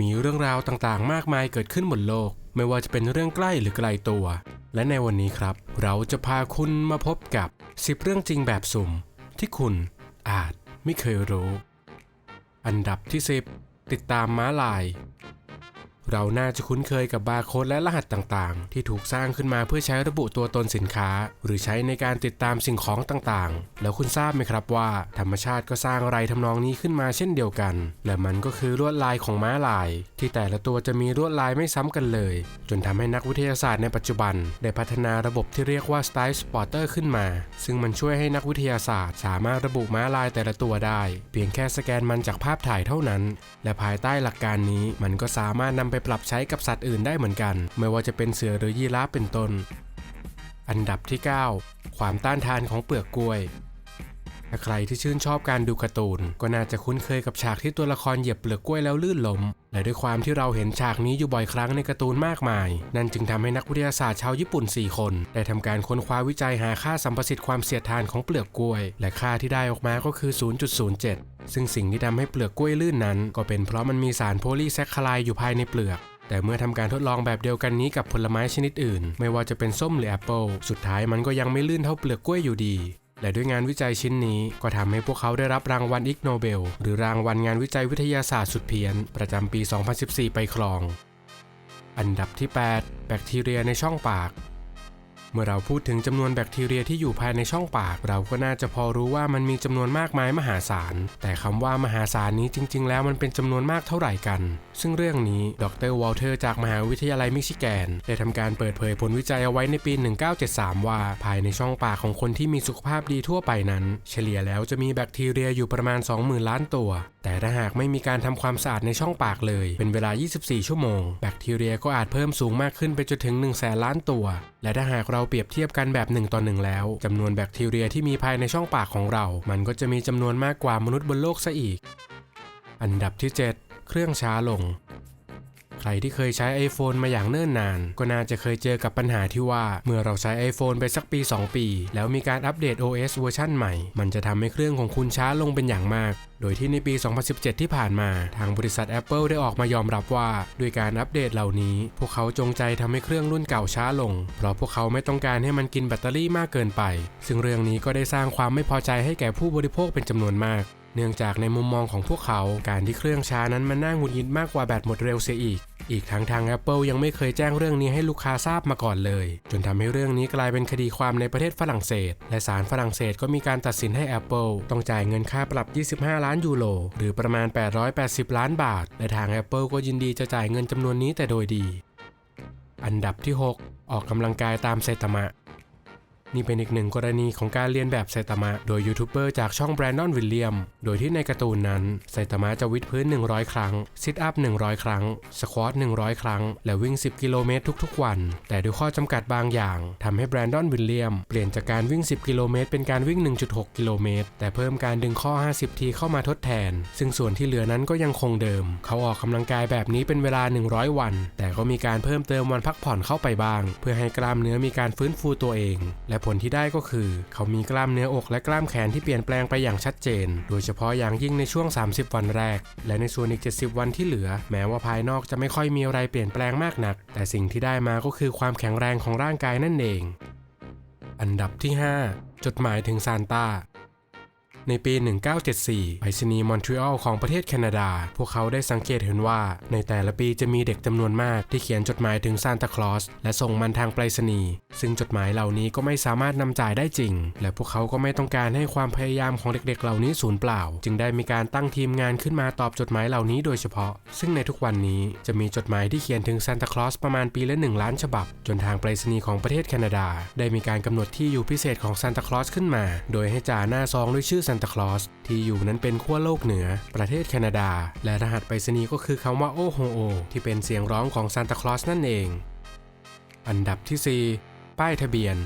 มีเรื่องราวต่างๆ มากมายเกิดขึ้นบนโลก ไม่ว่าจะเป็นเรื่องใกล้หรือไกลตัว และในวันนี้ครับ เราจะพาคุณมาพบกับ 10 เรื่องจริงแบบสุ่ม ที่คุณอาจไม่เคยรู้ อันดับที่ 10 ติดตามม้าลาย เราน่าจะคุ้นเคยกับบาร์โค้ดและรหัสต่างๆ ที่ถูกสร้างขึ้นมาเพื่อใช้ระบุตัวตนสินค้า หรือใช้ในการติดตามสิ่งของต่างๆ แล้วคุณทราบไหมครับว่า ธรรมชาติก็สร้างอะไรทำนองนี้ขึ้นมาเช่นเดียวกัน และมันก็คือลวดลายของม้าลาย ที่แต่ละตัวจะมีลวดลายไม่ซ้ำกันเลย จนทำให้นักวิทยาศาสตร์ในปัจจุบัน ได้พัฒนาระบบที่เรียกว่า Style Spotter ขึ้นมา ซึ่งมันช่วยให้นักวิทยาศาสตร์ สามารถระบุม้าลายแต่ละตัวได้ เพียงแค่สแกนมันจากภาพถ่ายเท่านั้น และภายใต้หลักการนี้มันก็สามารถนำไปปรับใช้กับสัตว์อื่นได้เหมือนกัน ไม่ว่าจะเป็นเสือหรือยีราฟเป็นต้น อันดับที่ 9 ความต้านทานของเปลือกกล้วย ถ้าใครที่ชื่นชอบการดูการ์ตูน ก็น่าจะคุ้นเคยกับฉากที่ตัวละครเหยียบเปลือกกล้วยแล้วลื่นล้มและด้วยความที่เราเห็นฉากนี้อยู่บ่อยครั้งในการ์ตูนมากมาย นั่นจึงทำให้นักวิทยาศาสตร์ชาวญี่ปุ่น 4 คน ได้ทำการค้นคว้าวิจัยหาค่าสัมประสิทธิ์ความเสียดทานของเปลือกกล้วย และค่าที่ได้ออกมาก็คือ 0.07 ซึ่งสิ่งที่ทำให้เปลือกกล้วยลื่นนั้น ก็เป็นเพราะมันมีสารโพลีแซคคาไลอยู่ภายในเปลือกแต่เมื่อทำการทดลองแบบเดียวกันนี้กับผลไม้ชนิดอื่น ไม่ว่าจะเป็นส้มหรือแอปเปิลสุดท้ายมันก็ยังไม่ลื่นเท่าเปลือกกล้วยอยู่ดี และด้วยงานวิจัยชิ้นนี้ก็ทำให้พวกเขาได้รับรางวัลอิกโนเบล หรือรางวัลงานวิจัยวิทยาศาสตร์สุดเพี้ยน ประจำปี 2014 ไปครอง อันดับที่ 8 แบคทีเรียในช่องปาก เมื่อเราพูดถึงจำนวนแบคทีเรียที่อยู่ภายในช่องปาก เราก็น่าจะพอรู้ว่ามันมีจำนวนมากมายมหาศาล แต่คำว่ามหาศาลนี้จริง ๆ แล้วมันเป็นจำนวนมากเท่าไหร่กัน ซึ่งเรื่องนี้ดรวอลเทอร์จากมหาวิทยาลัยมิชิแกน ได้ทำการเปิดเผยผลวิจัยเอาไว้ในปี 1973 ว่า ภายในช่องปากของคนที่มีสุขภาพดีทั่วไปนั้น เฉลี่ยแล้วจะมีแบคทีเรียอยู่ประมาณ 20,000 ล้านตัว แต่ถ้าหากไม่มีการทำความสะอาดในช่องปากเลย เป็นเวลา 24 ชั่วโมง แบคทีเรียก็อาจเพิ่มสูงมากขึ้นไปจนถึง1 0 0 0 0แสนล้านตัว และถ้าหากเราเปรียบเทียบกันแบบ1ต่อ1แล้วจำนวนแบคทีเรียที่มีภายในช่องปากของเรา มันก็จะมีจำนวนมากกว่ามนุษย์บนโลกซะอีก อันดับที่ 7 เครื่องช้าลง ใครที่เคยใช้ iPhone มาอย่างเนิ่นนาน ก็น่าจะเคยเจอกับปัญหาที่ว่า เมื่อเราใช้ iPhone ไปสักปี 2 ปี แล้วมีการอัปเดต OS เวอร์ชันใหม่ มันจะทำให้เครื่องของคุณช้าลงเป็นอย่างมาก โดยที่ในปี 2017 ที่ผ่านมา ทางบริษัท Apple ได้ออกมายอมรับว่า ด้วยการอัปเดตเหล่านี้ พวกเขาจงใจทำให้เครื่องรุ่นเก่าช้าลง เพราะพวกเขาไม่ต้องการให้มันกินแบตเตอรี่มากเกินไป ซึ่งเรื่องนี้ก็ได้สร้างความไม่พอใจให้แก่ผู้บริโภคเป็นจำนวนมากเนื่องจากในมุมมองของพวกเขา การที่เครื่องช้านั้นมันน่าหงุดหงิดมากกว่าแบตหมดเร็วเสียอีก อีกทั้งทาง Apple ยังไม่เคยแจ้งเรื่องนี้ให้ลูกค้าทราบมาก่อนเลย จนทำให้เรื่องนี้กลายเป็นคดีความในประเทศฝรั่งเศส และศาลฝรั่งเศสก็มีการตัดสินให้ Apple ต้องจ่ายเงินค่าปรับ 25 ล้านยูโรหรือประมาณ 880 ล้านบาท และทาง Apple ก็ยินดีจะจ่ายเงินจำนวนนี้แต่โดยดี อันดับที่ 6 ออกกำลังกายตามเซตมะ นี่เป็นอีกหนึ่งกรณีของการเรียนแบบไซตามะโดยยูทูบเบอร์จากช่องแบรนดอนวิลเลียม โดยที่ในการ์ตูนนั้นไซตามะจะวิดพื้น 100 ครั้ง ซิทอัพ 100 ครั้ง สควอต 100 ครั้ง และวิ่ง 10 กิโลเมตรทุกๆ วัน แต่ด้วยข้อจำกัดบางอย่างทำให้แบรนดอนวิลเลียม เปลี่ยนจากการวิ่ง 10 กิโลเมตรเป็นการวิ่ง 1.6 กิโลเมตร แต่เพิ่มการดึงข้อ 50 ทีเข้ามาทดแทน ซึ่งส่วนที่เหลือนั้นก็ยังคงเดิม เขาออกกำลังกายแบบนี้เป็นเวลา 100 วัน แต่ก็มีการเพิ่มเติมวันพักผ่อนเข้าไปบ้าง เพื่อให้กล้ามเนื้อมีการฟื้นฟูตัวเอง และผลที่ได้ก็คือ เขามีกล้ามเนื้ออกและกล้ามแขนที่เปลี่ยนแปลงไปอย่างชัดเจน โดยเฉพาะอย่างยิ่งในช่วง 30 วันแรก และในส่วนอีก 70 วันที่เหลือ แม้ว่าภายนอกจะไม่ค่อยมีอะไรเปลี่ยนแปลงมากนัก แต่สิ่งที่ได้มาก็คือความแข็งแรงของร่างกายนั่นเอง อันดับที่ 5 จดหมายถึงซานต้า ในปี 1974ไปรษณีย์มอนทรีออลของประเทศแคนาดา พวกเขาได้สังเกตเห็นว่า ในแต่ละปีจะมีเด็กจำนวนมากที่เขียนจดหมายถึงซานตาคลอสและส่งมันทางไปรษณีย์ซึ่งจดหมายเหล่านี้ก็ไม่สามารถนำจ่ายได้จริง และพวกเขาก็ไม่ต้องการให้ความพยายามของเด็กๆ เหล่านี้สูญเปล่า จึงได้มีการตั้งทีมงานขึ้นมาตอบจดหมายเหล่านี้โดยเฉพาะ ซึ่งในทุกวันนี้จะมีจดหมายที่เขียนถึงซานตาคลอสประมาณปีละ1ล้านฉบับ จนทางไปรษณีย์ของประเทศแคนาดา ได้มีการกำหนดที่อยู่พิเศษของซานตาคลอสขึ้นมา โดยให้จ่าหน้าซองด้วยชื่อซานตาคลอสที่อยู่นั้นเป็นขั้วโลกเหนือ ประเทศแคนาดา และรหัสไปรษณีย์ก็คือคำว่าโอโฮโอที่เป็นเสียงร้องของซานตาคลอสนั่นเอง อันดับที่ 4 ป้ายทะเบียน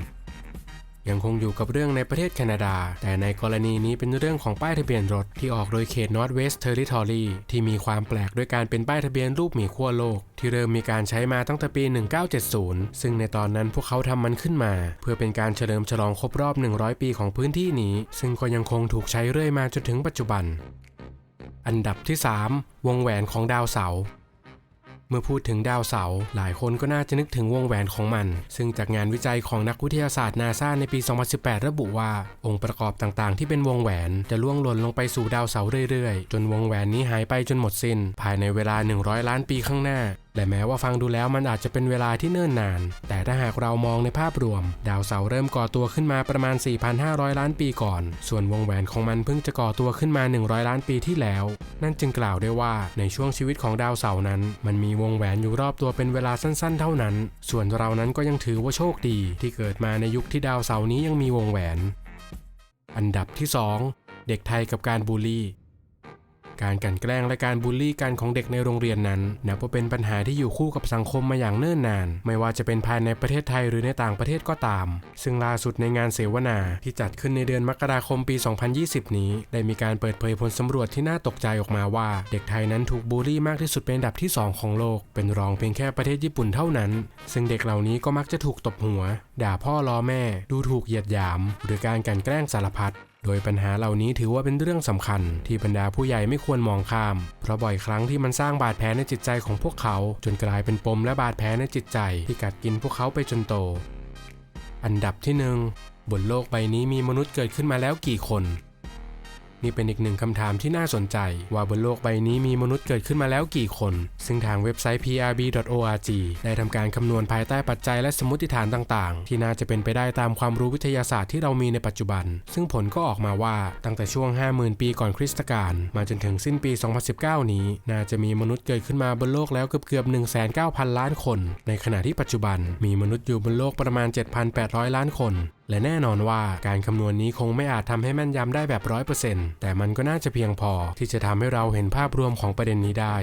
ยังคงอยู่กับเรื่องในประเทศแคนาดา แต่ในกรณีนี้เป็นเรื่องของป้ายทะเบียนรถที่ออกโดยเขต Northwest Territory ที่มีความแปลกด้วยการเป็นป้ายทะเบียนรูปหมีขั้วโลก ที่เริ่มมีการใช้มาตั้งแต่ปี 1970 ซึ่งในตอนนั้นพวกเขาทำมันขึ้นมา เพื่อเป็นการเฉลิมฉลองครบรอบ 100 ปีของพื้นที่นี้ ซึ่งก็ยังคงถูกใช้เรื่อยมาจนถึงปัจจุบัน อันดับที่ 3 วงแหวนของดาวเสาร์ เมื่อพูดถึงดาวเสาร์หลายคนก็น่าจะนึกถึงวงแหวนของมัน ซึ่งจากงานวิจัยของนักวิทยาศาสตร์นาซาในปี 2018 ระบุว่า องค์ประกอบต่างๆ ที่เป็นวงแหวนจะล่วงหล่นลงไปสู่ดาวเสาร์เรื่อยๆ จนวงแหวนนี้หายไปจนหมดสิ้น ภายในเวลา 100 ล้านปีข้างหน้าและแม้ว่าฟังดูแล้วมันอาจจะเป็นเวลาที่เนิ่นนาน แต่ถ้าหากเรามองในภาพรวม ดาวเสาร์เริ่มก่อตัวขึ้นมาประมาณ 4,500 ล้านปีก่อน ส่วนวงแหวนของมันเพิ่งจะก่อตัวขึ้นมา 100 ล้านปีที่แล้ว นั่นจึงกล่าวได้ว่าในช่วงชีวิตของดาวเสาร์นั้น มันมีวงแหวนอยู่รอบตัวเป็นเวลาสั้นๆ เท่านั้น ส่วนเรานั้นก็ยังถือว่าโชคดี ที่เกิดมาในยุคที่ดาวเสาร์นี้ยังมีวงแหวน อันดับที่ 2 เด็กไทยกับการบูลลี่ การกลั่นแกล้งและการบูลลี่กันของเด็กในโรงเรียนนั้นนับว่าเป็นปัญหาที่อยู่คู่กับสังคมมาอย่างเนิ่นนาน ไม่ว่าจะเป็นภายในประเทศไทยหรือในต่างประเทศก็ตาม ซึ่งล่าสุดในงานเสวนาที่จัดขึ้นในเดือนมกราคมปี 2020 นี้ ได้มีการเปิดเผยผลสำรวจที่น่าตกใจออกมาว่า เด็กไทยนั้นถูกบูลลี่มากที่สุดเป็นอันดับที่ 2 ของโลก เป็นรองเพียงแค่ประเทศญี่ปุ่นเท่านั้น ซึ่งเด็กเหล่านี้ก็มักจะถูกตบหัว ด่าพ่อล้อแม่ ดูถูกเหยียดหยาม หรือการกลั่นแกล้งสารพัด โดยปัญหาเหล่านี้ถือว่าเป็นเรื่องสำคัญ ที่บรรดาผู้ใหญ่ไม่ควรมองข้าม เพราะบ่อยครั้งที่มันสร้างบาดแผลในจิตใจของพวกเขา จนกลายเป็นปมและบาดแผลในจิตใจ ที่กัดกินพวกเขาไปจนโต อันดับที่หนึ่งบนโลกใบนี้มีมนุษย์เกิดขึ้นมาแล้วกี่คน นี่เป็นอีกหนึ่งคำถามที่น่าสนใจ ว่าบนโลกใบนี้มีมนุษย์เกิดขึ้นมาแล้วกี่คน ซึ่งทางเว็บไซต์ prb.org ได้ทำการคำนวณภายใต้ปัจจัยและสมมติฐานต่างๆ ที่น่าจะเป็นไปได้ตามความรู้วิทยาศาสตร์ที่เรามีในปัจจุบัน ซึ่งผลก็ออกมาว่าตั้งแต่ช่วง 50,000 ปีก่อนคริสตกาลมาจนถึงสิ้นปี 2019 นี้ น่าจะมีมนุษย์เกิดขึ้นมาบนโลกแล้วเกือบๆ1,900 ล้านคน ในขณะที่ปัจจุบันมีมนุษย์อยู่บนโลกประมาณ 7,800 ล้านคน และแน่นอนว่าการคำนวณนี้คงไม่อาจทำให้แม่นยำได้แบบร้อยเปอร์เซ็นต์แต่มันก็น่าจะเพียงพอที่จะทำให้เราเห็นภาพรวมของประเด็นนี้ได้